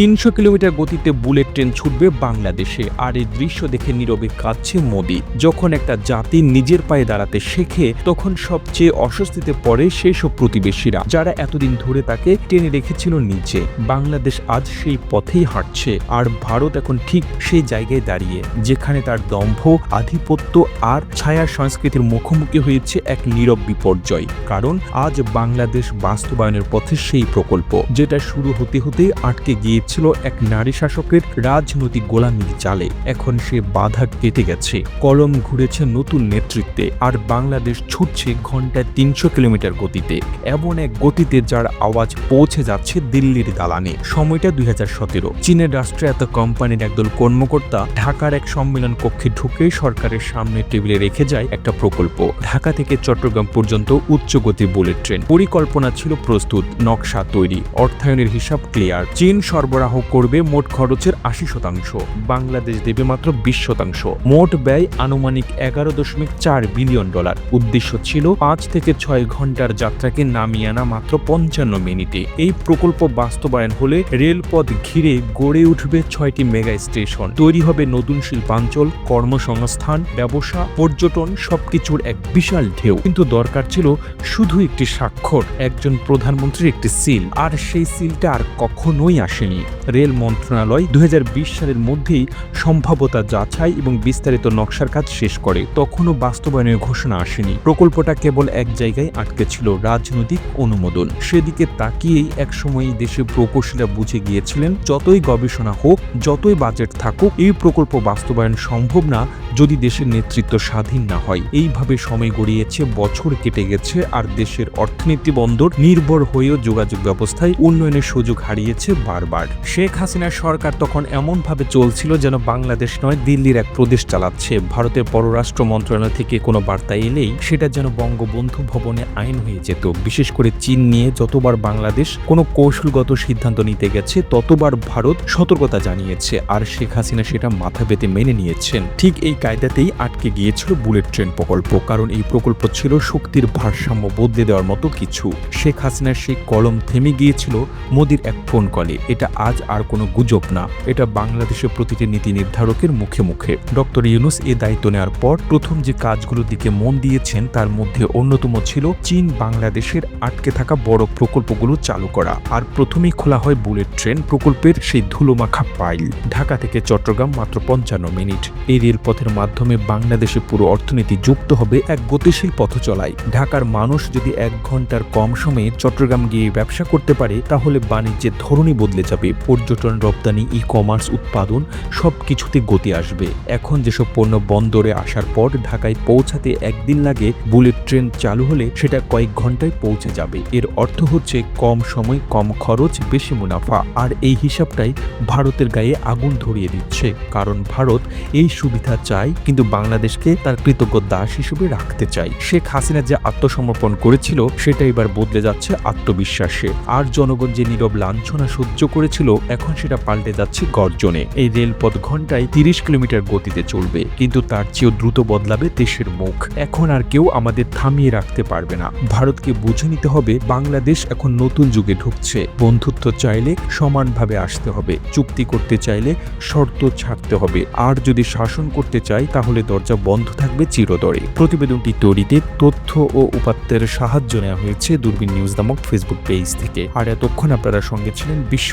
তিনশো কিলোমিটার গতিতে bullet train ছুটবে বাংলাদেশে। আর এই দৃশ্য দেখে নীরবে কাঁদছে মোদি। যখন একটা জাতি নিজের পায়ে দাঁড়াতে শেখে, তখন সবচেয়ে অস্বস্তিতে পড়ে সেই সব প্রতিবেশীরা, যারা এতদিন ধরে তাকে টেনে রেখেছিল নিচে। বাংলাদেশ আজ সেই পথেই হাঁটছে, আর ভারত এখন ঠিক সেই জায়গায় দাঁড়িয়ে, যেখানে তার দম্ভ, আধিপত্য আর ছায়া সংস্কৃতির মুখোমুখি হয়েছে এক নীরব বিপর্যয়। কারণ আজ বাংলাদেশ বাস্তবায়নের পথে সেই প্রকল্প, যেটা শুরু হতে হতেই আটকে গিয়েছিল এক নারী শাসকের রাজনৈতিক গোলামির চালে। এখন সে বাধা কেটে গেছে। কলম ঘুরেছে নতুন নেতৃত্বে আর বাংলাদেশ ছুটছে ঘন্টায় তিনশো কিলোমিটার গতিতে। এমন এক গতিতে যার আওয়াজ পৌঁছে যাচ্ছে দিল্লির দালানে। সময়টা দুই হাজার সতেরো। চীনের রাষ্ট্রায়ত্ত কোম্পানির একদল কর্মকর্তা ঢাকার এক সম্মেলন কক্ষে ঢুকে সরকারের সামনে টেবিলে রেখে যায় একটা প্রকল্প। ঢাকা থেকে চট্টগ্রাম পর্যন্ত উচ্চ গতি বুলেট ট্রেন। পরিকল্পনা ছিল প্রস্তুত, নকশা তৈরি, অর্থায়নের হিসাব ক্লিয়ার। চীন সরবরাহ করবে মোট খরচের আশি শতাংশ। বাংলাদেশ দেবে মাত্র বিশ শতাংশ। মোট ব্যয় আনুমানিক এগারো দশমিক চার বিলিয়ন ডলার। উদ্দেশ্য ছিল পাঁচ থেকে ছয় ঘণ্টার যাত্রাকে নামিয়ে আনা মাত্র পঞ্চান্ন মিনিটে। এই প্রকল্প বাস্তবায়ন হলে রেলপথ ঘিরে গড়ে উঠবে ছয়টি মেগা স্টেশন। তৈরি হবে নতুন শিল্পাঞ্চল, কর্মসংস্থান, ব্যবসা, পর্যটন, সবকিছুর এক বিশাল ঢেউ। কিন্তু দরকার ছিল শুধু একটি স্বাক্ষর, একজন প্রধানমন্ত্রীর একটি সিল। আর সেই সিলটা আর কখনোই আসেনি। রেল মন্ত্রণালয় দুহাজার বিশ সালের মধ্যেই সম্ভাব্যতা যাচাই এবং বিস্তারিত নকশার কাজ শেষ করে। তখনও বাস্তবায়নের ঘোষণা আসেনি। প্রকল্পটা কেবল এক জায়গায় আটকে ছিল, রাজনৈতিক অনুমোদন। সেদিকে তাকিয়েই একসময় দেশে প্রকৌশলীরা বুঝে গিয়েছিলেন, যতই গবেষণা হোক, যতই বাজেট থাকুক, এই প্রকল্প বাস্তবায়ন সম্ভব না যদি দেশের নেতৃত্ব স্বাধীন না হয়। এইভাবে সময় গড়িয়েছে, বছর কেটে গেছে, আর দেশের অর্থনীতি বন্দর নির্ভর হয়েও যোগাযোগ ব্যবস্থায় উন্নয়নের সুযোগ হারিয়েছে বারবার। শেখ হাসিনার সরকার তখন এমনভাবে চলছিল যেন বাংলাদেশ নয়, দিল্লির এক প্রদেশ চালাচ্ছে। ভারতের পররাষ্ট্র মন্ত্রণালয় থেকে কোনো বার্তা এলেই সেটা যেন বঙ্গবন্ধু ভবনে আইন হয়ে যেত। বিশেষ করে চীন নিয়ে যতবার বাংলাদেশ কোনো কৌশলগত সিদ্ধান্ত নিতে গেছে, ততবার ভারত সতর্কতা জানিয়েছে। আর শেখ হাসিনা সেটা মাথা পেতে মেনে নিয়েছেন। ঠিক এই কায়দাতেই আটকে গিয়েছিল বুলেট ট্রেন প্রকল্প। কারণ এই প্রকল্প ছিল শক্তির ভারসাম্য বদলে দেওয়ার মতো কিছু। শেখ হাসিনার সেই কলম থেমে গিয়েছিল মোদির এক ফোন কলে। এটা আজ আর কোনো গুজব না। এটা বাংলাদেশের প্রতিটি নীতি নির্ধারকের মুখে মুখে। ডক্টর ইউনুস এ দায়িত্ব নেওয়ার পর প্রথম যে কাজগুলোর দিকে মন দিয়েছেন, তার মধ্যে অন্যতম ছিল চীন বাংলাদেশের আটকে থাকা বড় প্রকল্পগুলো চালু করা। আর প্রথমেই খোলা হয় বুলেট ট্রেন প্রকল্পের সেই ধুলোমাখা পাইল। ঢাকা থেকে চট্টগ্রাম মাত্র পঞ্চান্ন মিনিট। এই রেলপথের মাধ্যমে বাংলাদেশের পুরো অর্থনীতি যুক্ত হবে এক গতিশীল পথ চলায়। ঢাকার মানুষ যদি এক ঘণ্টার কম সময়ে চট্টগ্রাম গিয়ে ব্যবসা করতে পারে, তাহলে বাণিজ্যের ধরনই বদলে যাবে। পর্যটন, রপ্তানি ই কমার্স উৎপাদন সব কিছুতে গতি আসবে। এখন যেসব পণ্য বন্দরে আসার পর ঢাকায় পৌঁছাতে একদিন লাগে, বুলেট ট্রেন চালু হলে সেটা কয়েক ঘন্টায় পৌঁছে যাবে। এর অর্থ হচ্ছে কম সময়, কম খরচ, বেশি মুনাফা। আর এই হিসাবটাই ভারতের গায়ে আগুন ধরিয়ে দিচ্ছে। কারণ ভারত এই সুবিধা চায়, কিন্তু বাংলাদেশকে তার কৃতজ্ঞ দাস হিসেবে রাখতে চায়। শেখ হাসিনা যে আত্মসমর্পণ করেছিল, সেটা এবার বদলে যাচ্ছে আত্মবিশ্বাসে। আর জনগণ যে নীরব লাঞ্ছনা সহ্য করেছিল এখন সেটা পাল্টে যাচ্ছে গর্জনে। এই রেলপথ ঘন্টায় তিরিশ কিলোমিটার গতিতে চলবে, কিন্তু তার চেয়েও দ্রুত বদলাবে দেশের মুখ। এখন আর কেউ আমাদের থামিয়ে রাখতে পারবে না। ভারতকে বুঝে নিতে হবে, বাংলাদেশ এখন নতুন যুগে ঢুকছে। বন্ধুত্ব চাইলে সমানভাবে আসতে হবে, চুক্তি করতে চাইলে শর্ত ছাড়তে হবে। আর যদি শাসন করতে চাই, তাহলে দরজা বন্ধ থাকবে চিরতরে। প্রতিবেদনটি তৈরিতে তথ্য ও উপাত্তের সাহায্য নেওয়া হয়েছে দূরবীন নিউজ নামক ফেসবুক পেজ থেকে। আর এতক্ষণ আপনারা সঙ্গে ছিলেন বিশ্ব